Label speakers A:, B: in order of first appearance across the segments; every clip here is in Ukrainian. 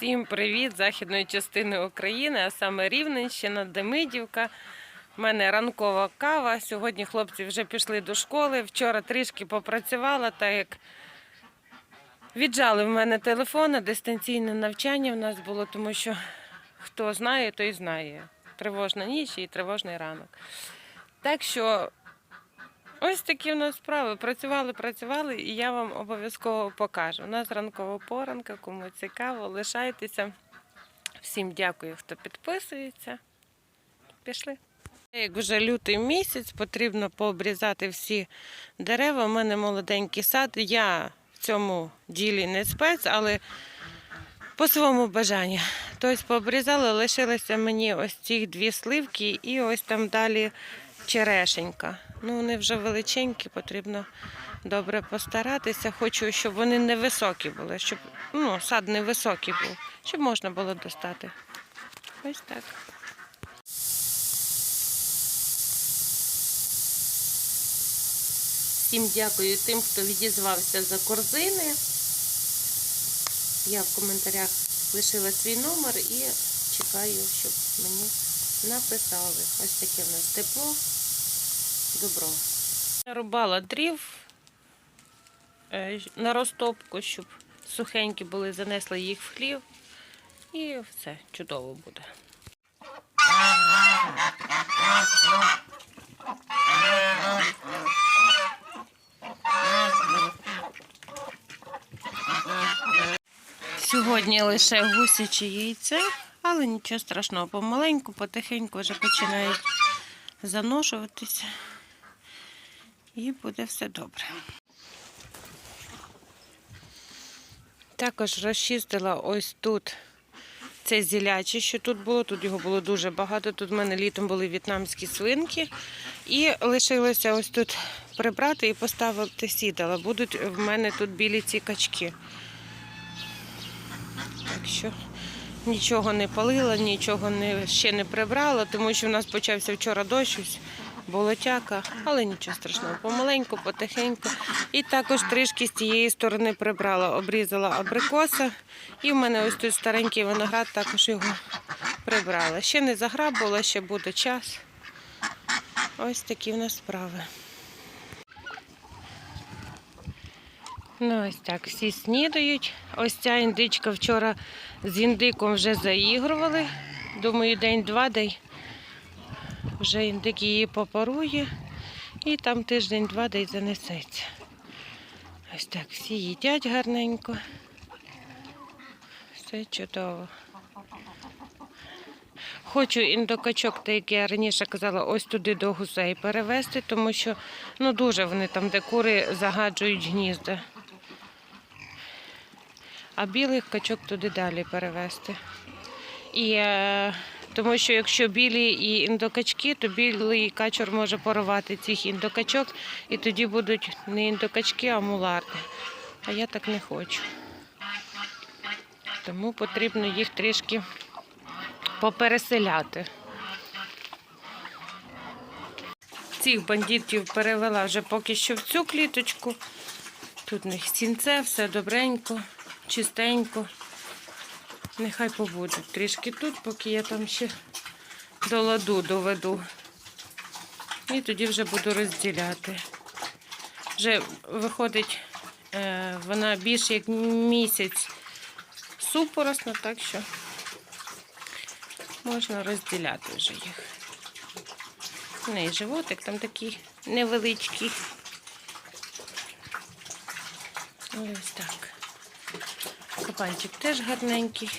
A: Всім привіт західної частини України, а саме Рівненщина, Демидівка. У мене ранкова кава. Сьогодні хлопці вже пішли до школи. Вчора трішки попрацювала, так як віджали в мене телефон, дистанційне навчання в нас було, тому що хто знає, той знає. Тривожна ніч і тривожний ранок. Так що Ось такі в нас справи. Працювали, працювали, і я вам обов'язково покажу. У нас ранкова поранка, кому цікаво, лишайтеся. Всім дякую, хто підписується. Пішли. Як вже лютий місяць, потрібно пообрізати всі дерева. У мене молоденький сад. Я в цьому ділі не спец, але по своєму бажанню. Тобто пообрізали, лишилися мені ось ці дві сливки і ось там далі черешенька. Ну, вони вже величенькі, потрібно добре постаратися. Хочу, щоб вони невисокі були, щоб ну, сад невисокий був, щоб можна було достати. Ось так. Всім дякую тим, хто відізвався за корзини. Я в коментарях лишила свій номер і чекаю, щоб мені написали. Ось таке в нас тепло. Добро. Рубала дрів е, на розтопку, щоб сухенькі були, занесли їх в хлів. І все, чудово буде. Сьогодні лише гусяче яйце, але нічого страшного, помаленьку, потихеньку вже починають заношуватися. І буде все добре. Також розчистила ось тут це зіляче, що тут було. Тут його було дуже багато. Тут в мене літом були в'єтнамські свинки. І лишилося ось тут прибрати і поставити сідала. Будуть в мене тут білі ці качки. Так що нічого не палила, нічого не, ще не прибрала, тому що в нас почався вчора дощ, болотяка, але нічого страшного. Помаленьку, потихеньку. І також трішки з тієї сторони прибрала, обрізала абрикоса. І в мене ось тут старенький виноград, також його прибрала. Ще не заграбувала, ще буде час. Ось такі в нас справи. Ну, ось так, всі снідають. Ось ця індичка вчора з індиком вже заігрували. Думаю, день-два дай вже індик її попарує. І там тиждень-два дай занесеться. Ось так, всі їдять гарненько. Все чудово. Хочу індокачок, так як я раніше казала, ось туди до гусей перевезти, тому що ну, дуже вони там, де кури загаджують гнізда. А білих качок туди далі перевезти. І, е, тому що якщо білі і індокачки, то білий качур може порвати цих індокачок, і тоді будуть не індокачки, а муларди. А я так не хочу. Тому потрібно їх трішки попереселяти. Цих бандитів перевела вже поки що в цю кліточку. Тут в них сінце, все добренько, чистенько. Нехай побудуть трішки тут, поки я там ще до ладу доведу. І тоді вже буду розділяти. Вже виходить, е, вона більше як місяць супоросна, так що можна розділяти вже їх. У неї животик там такий невеличкий. Ось так. Кабанчик теж гарненький.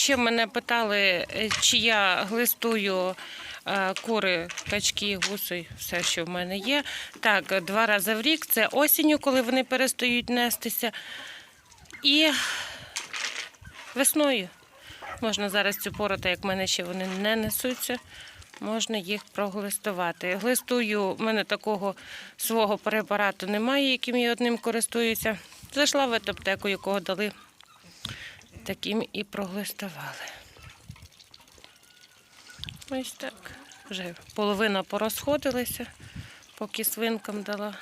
A: Ще мене питали, е, чи я глистую е, кури, качки, гуси, все, що в мене є. Так, два рази в рік. Це осінню, коли вони перестають нестися. І весною. Можна зараз цю пору, так як в мене ще вони не несуться, можна їх проглистувати. Глистую, в мене такого свого препарату немає, яким я одним користуюся. Зайшла в аптеку, якого дали, таким і проглистували. Ось так. Вже половина порозходилася, поки свинкам дала.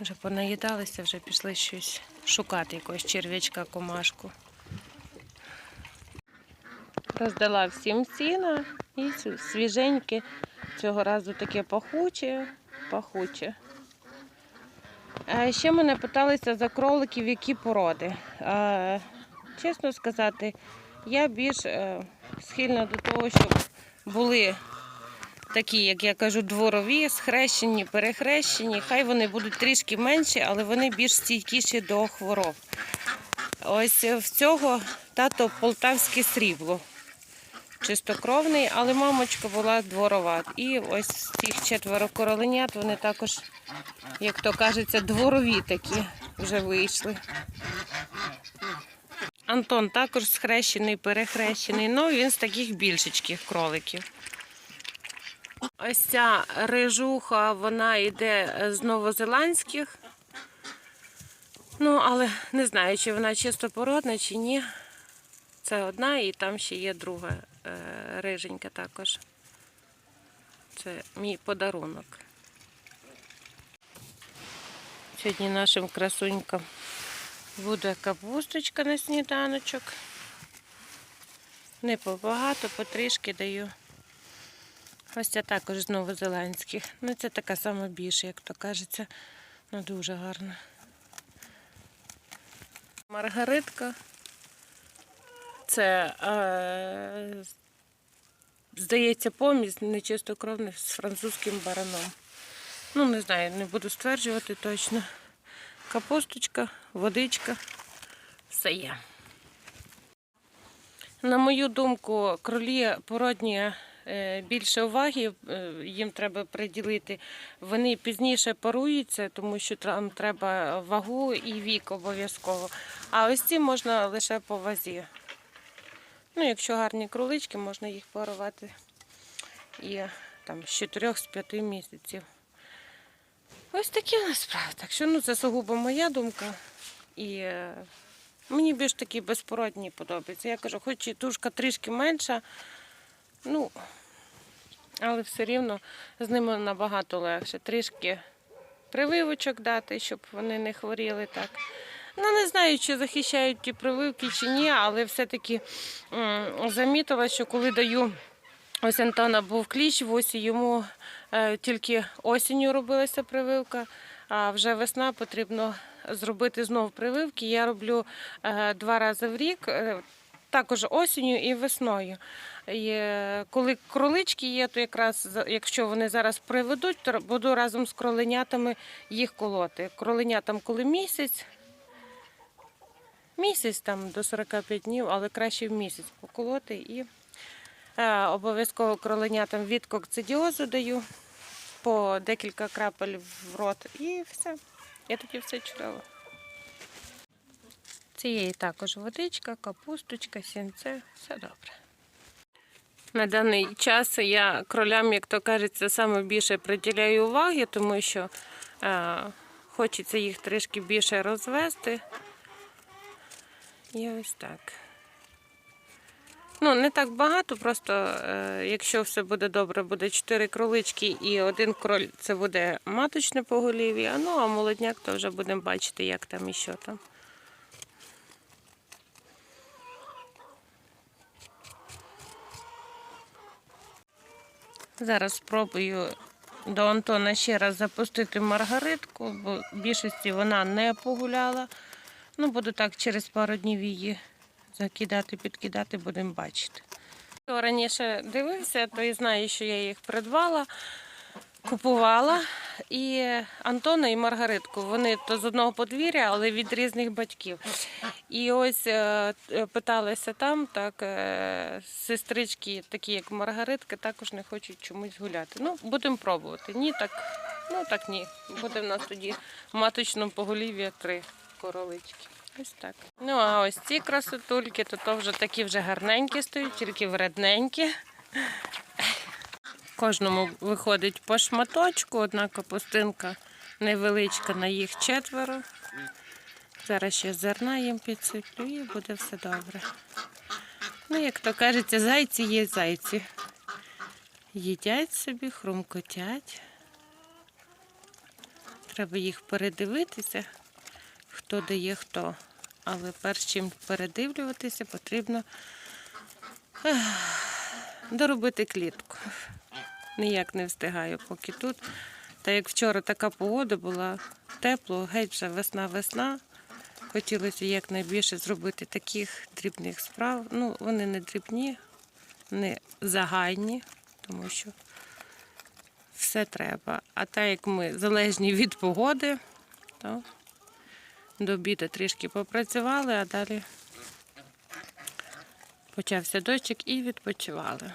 A: Вже понаїдалися, вже пішли щось шукати, якогось черв'ячка, комашку. Роздала всім сіна і свіженьке. Цього разу таке пахуче, пахуче. А ще мене питалися за кроликів, які породи. Чесно сказати, я більш е, схильна до того, щоб були такі, як я кажу, дворові, схрещені, перехрещені. Хай вони будуть трішки менші, але вони більш стійкіші до хвороб. Ось в цього тато полтавське срібло. Чистокровний, але мамочка була дворова. І ось цих четверо короленят вони також, як то кажеться, дворові такі вже вийшли. Антон також схрещений, перехрещений, ну він з таких більшечких кроликів. Ось ця рижуха, вона йде з новозеландських. Ну, але не знаю, чи вона чистопородна, чи ні. Це одна, і там ще є друга е, риженька також. Це мій подарунок. Сьогодні нашим красунькам буде капусточка на сніданочок. Не побагато, потрішки даю. Ось ця також з новозеландських. Ну, це така сама більша, як то кажеться. Ну, дуже гарна. Маргаритка. Це, е, здається, помість нечистокровний з французьким бараном. Ну, не знаю, не буду стверджувати точно. Капусточка, водичка, все є. На мою думку, кролі породні е, більше уваги е, їм треба приділити. Вони пізніше паруються, тому що там треба вагу і вік обов'язково. А ось ці можна лише по вазі. Ну, якщо гарні кролички, можна їх парувати і там з 4-5 місяців. Ось такі у нас справи. Так що ну, це сугубо моя думка. І е, мені більш такі безпородні подобаються. Я кажу, хоч і тушка трішки менша, ну, але все рівно з ними набагато легше. Трішки прививочок дати, щоб вони не хворіли так. Ну, не знаю, чи захищають ті прививки, чи ні, але все-таки замітила, що коли даю. Ось Антона був кліщ, в йому е, тільки осінню робилася прививка, а вже весна потрібно зробити знов прививки. Я роблю е, два рази в рік, е, також осінню і весною. І, коли кролички є, то якраз якщо вони зараз приведуть, то буду разом з кроленятами їх колоти. Кроленятам коли місяць. Місяць там до 45 днів, але краще в місяць поколоти і Е, Обов'язково кроленятам від кокцидіозу даю по декілька крапель в рот і все. І тоді все чудово. Цієї також водичка, капусточка, сінце, все добре. На даний час я кролям, як то кажеться, саме більше приділяю уваги, тому що е, хочеться їх трішки більше розвести. І ось так. Ну, не так багато, просто е, якщо все буде добре, буде 4 кролички і один кроль це буде маточне поголів'я. Ну, а молодняк то вже будемо бачити, як там і що там. Зараз спробую до Антона ще раз запустити маргаритку, бо в більшості вона не погуляла. Ну, буду так через пару днів її закидати, підкидати, будемо бачити. Хто раніше дивився, той знає, що я їх придбала, купувала. І Антона і Маргаритку. Вони то з одного подвір'я, але від різних батьків. І ось е, е, питалися там, так е, сестрички, такі як Маргаритка, також не хочуть чомусь гуляти. Ну, будемо пробувати. Ні, так, ну так ні. Буде в нас тоді в маточному поголів'я три королички. Ось так. Ну, а ось ці красотульки, то, то вже такі вже гарненькі стоять, тільки вредненькі. Кожному виходить по шматочку, одна капустинка невеличка на їх четверо. Зараз ще зерна їм підсиплю і буде все добре. Ну, як то кажеться, зайці є зайці. Їдять собі, хрумкотять. Треба їх передивитися, хто дає хто. Але перш чим передивлюватися, потрібно доробити клітку. Ніяк не встигаю, поки тут. Та як вчора така погода була тепло, геть вже весна-весна. Хотілося якнайбільше зробити таких дрібних справ. Ну, вони не дрібні, не загальні, тому що все треба. А так як ми залежні від погоди, то до обіду трішки попрацювали, а далі почався дощик і відпочивали.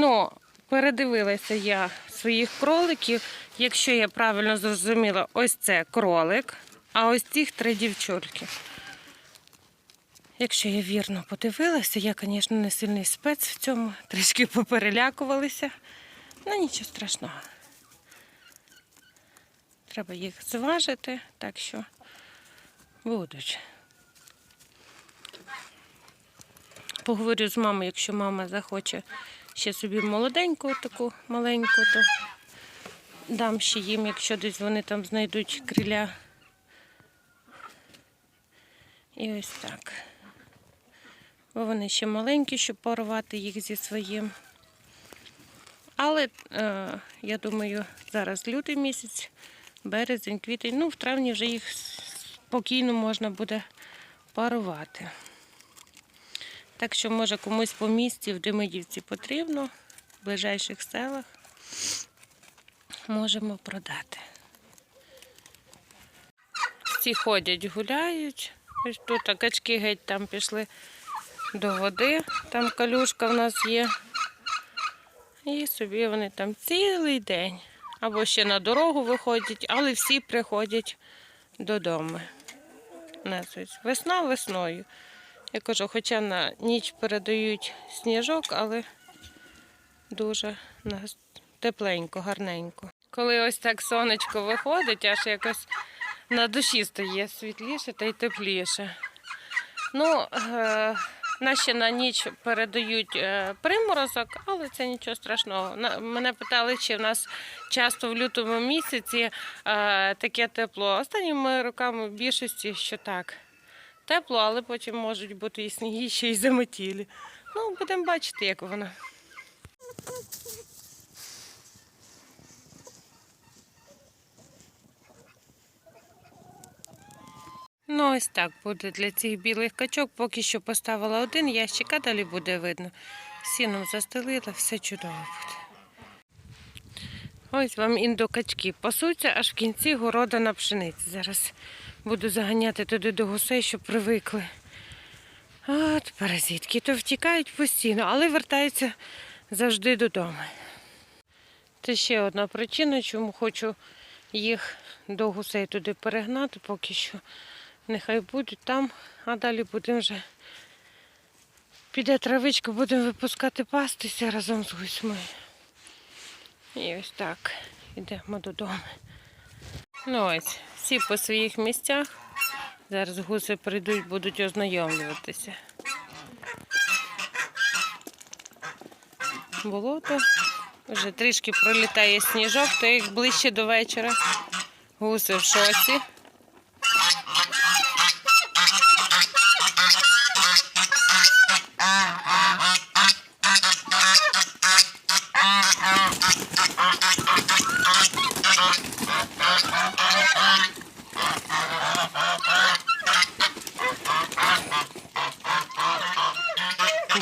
A: Ну, передивилася я своїх кроликів. Якщо я правильно зрозуміла, ось це кролик, а ось цих три дівчульки. Якщо я вірно подивилася, я, звісно, не сильний спец в цьому, трішки поперелякувалися. Ну нічого страшного. Треба їх зважити, так що будуть. Поговорю з мамою, якщо мама захоче ще собі молоденьку, таку маленьку, то дам ще їм, якщо десь вони там знайдуть криля. І ось так. Бо вони ще маленькі, щоб порвати їх зі своїм. Але е, я думаю, зараз лютий місяць, березень, квітень, ну в травні вже їх спокійно можна буде парувати. Так що, може, комусь по місті в Демидівці потрібно, в ближайших селах можемо продати. Всі ходять, гуляють. Ось тут качки геть там пішли до води, там калюшка в нас є. І собі вони там цілий день. Або ще на дорогу виходять, але всі приходять додому. Весна весною. Я кажу, хоча на ніч передають сніжок, але дуже тепленько, гарненько. Коли ось так сонечко виходить, аж якось на душі стає світліше та й тепліше. Ну, е, наші на ніч передають е, приморозок, але це нічого страшного. Мене питали, чи в нас часто в лютому місяці е, таке тепло. Останніми роками в більшості, що так тепло, але потім можуть бути і сніги, ще й заметілі. Ну, будемо бачити, як воно. Ну, ось так буде для цих білих качок. Поки що поставила один ящик, а далі буде видно. Сіном застелила, все чудово буде. Ось вам індокачки. Пасуться аж в кінці города на пшениці. Зараз буду заганяти туди до гусей, щоб привикли. От паразитки, то втікають постійно, але вертаються завжди додому. Це ще одна причина, чому хочу їх до гусей туди перегнати, поки що нехай будуть там, а далі будемо вже піде травичка, будемо випускати пастися разом з гусьми. І ось так йдемо додому. Ну ось, всі по своїх місцях. Зараз гуси прийдуть, будуть ознайомлюватися. Болото. Вже трішки пролітає сніжок, то як ближче до вечора. Гуси в шоці.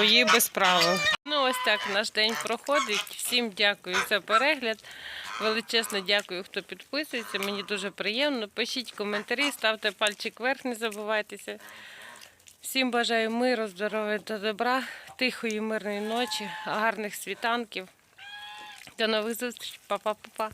A: Бої без правил. Ну, ось так наш день проходить. Всім дякую за перегляд. Величезно дякую, хто підписується. Мені дуже приємно. Пишіть коментарі, ставте пальчик вверх, не забувайтеся. Всім бажаю миру, здоров'я та добра, тихої, мирної ночі, гарних світанків. До нових зустрічей. Па-па-па-па.